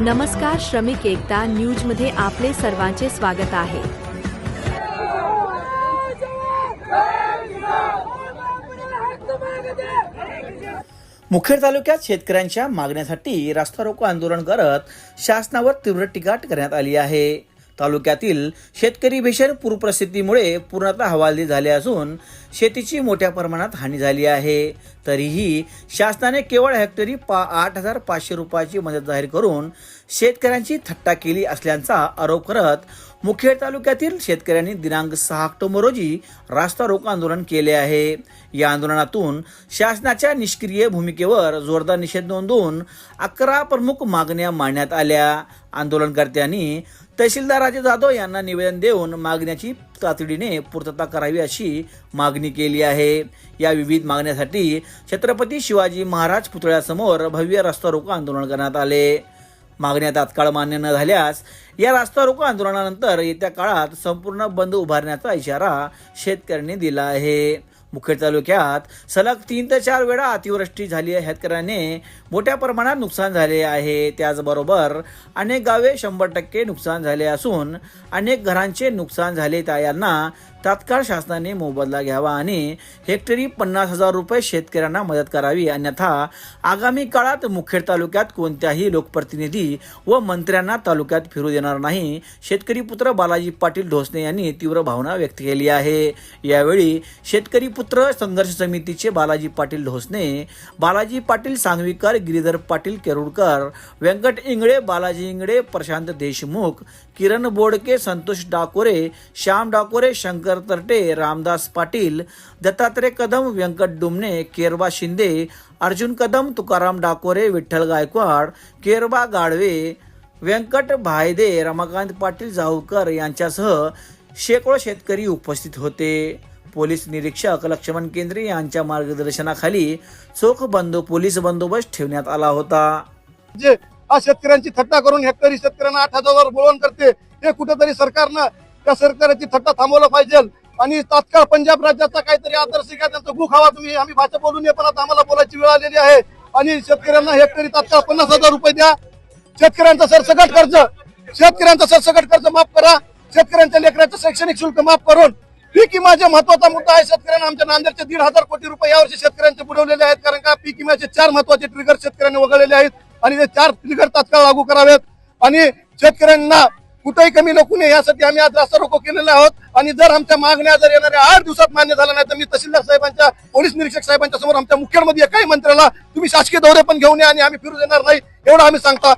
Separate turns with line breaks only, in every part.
नमस्कार श्रमिक एकता न्यूजमध्ये आपले सर्वांचे स्वागत आहे.
मुखेड तालुक्यात शेतकऱ्यांच्या मागण्यासाठी रास्ता रोको आंदोलन करत शासनावर तीव्र टीका करण्यात आली आहे. तालुक्यातील शेतकरी भीषण पूरप्रसिद्धीमुळे पूर्णतः हवालदी झाले असून शेतीची मोठ्या प्रमाणात हानी झाली आहे. तरीही शासनाने केवळ हेक्टरी पा आठ हजार पाचशे रुपयाची मदत जाहीर करून शेतकऱ्यांची थट्टा केली असल्याचा आरोप करत मुखेड तालुक्यातील शेतकऱ्यांनी दिनांक सहा ऑक्टोबर रोजी रास्ता रोको आंदोलन केले आहे. या आंदोलनातून शासनाच्या निष्क्रिय भूमिकेवर जोरदार निषेध नोंदवून अकरा प्रमुख मागण्या मांडण्यात आल्या. आंदोलनकर्त्यांनी तहसीलदार राजे जाधव यांना निवेदन देऊन मागण्याची तातडीने पूर्तता करावी अशी मागणी केली आहे. या विविध मागण्यासाठी छत्रपती शिवाजी महाराज पुतळ्यासमोर भव्य रस्ता रोको आंदोलन करण्यात आले. मागण्या तात्काळ मान्य न झाल्यास या रास्ता रोको आंदोलनानंतर येत्या काळात संपूर्ण बंद उभारण्याचा इशारा शेतकऱ्यांनी दिला आहे. मुखेड तालुक्यात सलग तीन ते चार वेळा अतिवृष्टी झाली आहे. शेतकऱ्याने मोठ्या प्रमाणात नुकसान झाले आहे. त्याचबरोबर अनेक गावे शंभर टक्के नुकसान झाले असून अनेक घरांचे नुकसान झाले. त्या यांना तात्काळ शासनाने मोबदला घ्यावा आणि हेक्टरी पन्नास हजार रुपये शेतकऱ्यांना मदत करावी. अन्यथा आगामी काळात मुखेड तालुक्यात कोणत्याही लोकप्रतिनिधी व मंत्र्यांना तालुक्यात फिरू देणार नाही. शेतकरी पुत्र बालाजी पाटील ढोसणे यांनी तीव्र भावना व्यक्त केली आहे. यावेळी शेतकरी पुत्र संघर्ष समितीचे बालाजी पाटील ढोसणे बालाजी पाटील सांगवीकर गिरीधर पाटील केरुडकर व्यंकट इंगळे बालाजी इंगळे प्रशांत देशमुख किरण बोडके संतोष डाकोरे श्याम डाकोरे शंकर तरटे रामदास पाटील दत्तात्रय कदम व्यंकट डुमणे केरबा शिंदे अर्जुन कदम तुकाराम डाकोरे विठ्ठल गायकवाड केरबा गाडवे व्यंकट भायदे रमाकांत पाटील जाऊकर यांच्यासह शेकडो शेतकरी उपस्थित होते. पोलीस निरीक्षक लक्ष्मण केंद्रे यांच्या मार्गदर्शनाखाली चोख बंदो पोलीस बंदोबस्त ठेवण्यात आला होता.
जे हा शेतकऱ्यांची थट्टा करून हेक्टरी शेतकऱ्यांना आठ हजार बोलवण करते हे कुठेतरी सरकारनं त्या सरकारची थट्टा थांबवलं पाहिजे. आणि तात्काळ पंजाब राज्याचा काहीतरी आदर्श घ्या त्यांचा भूक हवा तुम्ही आम्ही भाषा बोलून नये पण आता आम्हाला बोलायची वेळ आलेली आहे. आणि शेतकऱ्यांना हेक्टरी तात्काळ पन्नास हजार रुपये द्या. शेतकऱ्यांचं सरसकट कर्ज शेतकऱ्यांचा सरसकट कर्ज माफ करा. शेतकऱ्यांच्या लेकरांचं शैक्षणिक शुल्क माफ करून पीक विमाचा महत्त्वाचा मुद्दा आहे शेतकऱ्यांना आमच्या नांदेडचे दीड हजार कोटी रुपये यावर्षी शेतकऱ्यांचे बुडवलेले आहेत कारण का? पीक विम्याचे चार महत्त्वाचे ट्रिगर शेतकऱ्यांनी वगळलेले आहेत आणि ते चार ट्रिगर तात्काळ लागू करावेत. आणि शेतकऱ्यांना कुठेही कमी नको नये यासाठी आम्ही आज रास्ता रोको केलेला आहोत. आणि जर आमच्या मागण्या जर येणाऱ्या आठ दिवसात मान्य झाल्या नाही तर मी तहसीलदार साहेबांच्या पोलीस निरीक्षक साहेबांच्या समोर आमच्या मुख्यमंत्री एकाही मंत्र्याला तुम्ही शासकीय दौरे पण घेऊन या आणि आम्ही फिरू देणार नाही एवढं आम्ही सांगता.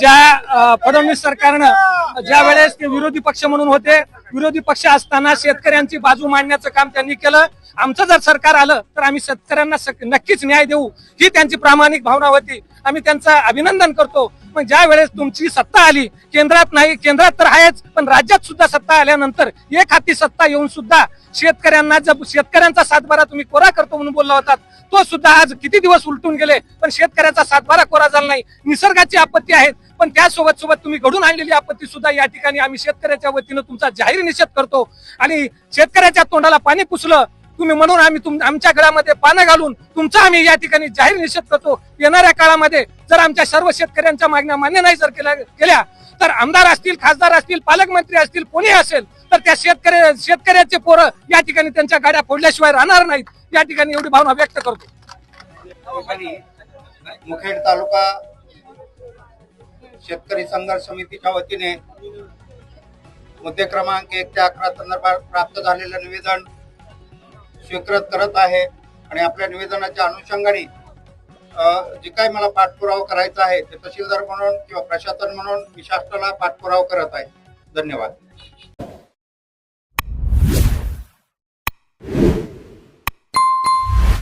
ज्या फडणवीस सरकारनं ज्या वेळेस ते विरोधी पक्ष म्हणून होते विरोधी पक्ष असताना शेतकऱ्यांची बाजू मांडण्याचं काम त्यांनी केलं. आमचं जर सरकार आलं तर आम्ही शेतकऱ्यांना नक्कीच न्याय देऊ. ही त्यांची प्रामाणिक भावना होती. आम्ही त्यांचं अभिनंदन करतो. पण ज्या वेळेस तुमची सत्ता आली केंद्रात नाही केंद्रात तर आहेच पण राज्यात सुद्धा सत्ता आल्यानंतर एक हाती सत्ता येऊन सुद्धा शेतकऱ्यांना जब शेतकऱ्यांचा सातबारा तुम्ही कोरा करतो म्हणून बोलला होता तो सुद्धा आज किती दिवस उलटून गेले पण शेतकऱ्याचा सातबारा कोरा झाला नाही. निसर्गाची आपत्ती आहेत पण त्यासोबत सोबत तुम्ही घडून आणलेली आपत्ती सुद्धा या ठिकाणी आम्ही शेतकऱ्याच्या वतीनं तुमचा जाहीर निषेध करतो. आणि शेतकऱ्याच्या तोंडाला पाणी पुसलं तुम्ही म्हणून आम्ही तुम आमच्या घरामध्ये पानं घालून तुमचा आम्ही या ठिकाणी जाहीर निषेध करतो. येणाऱ्या काळामध्ये जर आमच्या सर्व शेतकऱ्यांच्या मागण्या मान्य नाही जर केल्या केल्या तर आमदार असतील खासदार असतील पालकमंत्री असतील कोणी असेल तर त्या शेतकऱ्या शेतकऱ्याचे पोरं या ठिकाणी त्यांच्या गाड्या फोडल्याशिवाय राहणार नाहीत. या ठिकाणी एवढी भावना व्यक्त करतो.
मुखेड तालुका शेतकरी संघर्ष समितीच्या वतीने मुद्दे क्रमांक एक ते अकरा संदर्भात प्राप्त झालेलं निवेदन स्वीकृत करत आहे आणि आपल्या निवेदनाच्या अनुषंगाने जे काही मला पाठपुरावा करायचा आहे ते तहसीलदार म्हणून किंवा प्रशासन म्हणून मी शासनाला पाठपुरावा करत आहे. धन्यवाद.